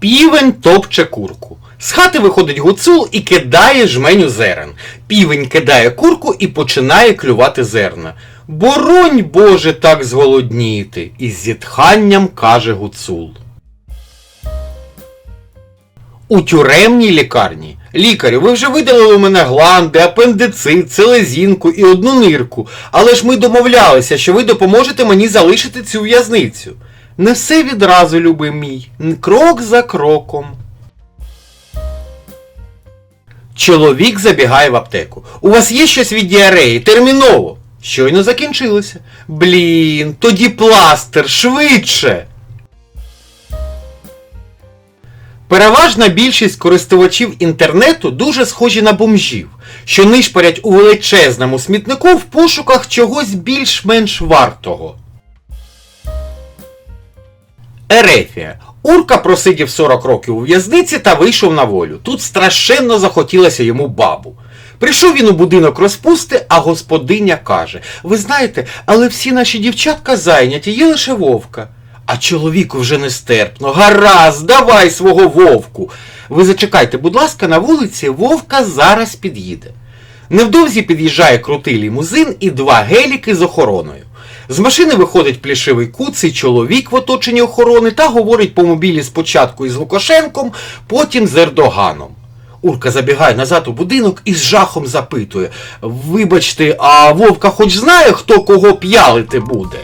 Півень топче курку. З хати виходить гуцул і кидає жменю зерен. Півень кидає курку і починає клювати зерна. Боронь Боже так зголодніти, із зітханням каже гуцул. У тюремній лікарні. Лікарю, ви вже видалили мене гланди, апендицит, селезінку і одну нирку, але ж ми домовлялися, що ви допоможете мені залишити цю в'язницю. Не все відразу, любий мій, крок за кроком. Чоловік забігає в аптеку. У вас є щось від діареї? Терміново. Щойно закінчилося. Блін, тоді пластир, швидше. Переважна більшість користувачів інтернету дуже схожі на бомжів, що нишпорять у величезному смітнику в пошуках чогось більш-менш вартого. Ерефія. Урка просидів 40 років у в'язниці та вийшов на волю. Тут страшенно захотілося йому бабу. Прийшов він у будинок розпусти, а господиня каже: Ви знаєте, але всі наші дівчатка зайняті, є лише вовка. А чоловіку вже нестерпно. Гаразд, давай свого вовку. Ви зачекайте, будь ласка, на вулиці вовка зараз під'їде. Невдовзі під'їжджає крутий лімузин і два геліки з охороною. З машини виходить плішивий куций чоловік в оточенні охорони та говорить по мобілі спочатку із Лукашенком, потім з Ердоганом. Урка забігає назад у будинок і з жахом запитує: Вибачте, а Вовка хоч знає, хто кого п'ялити буде?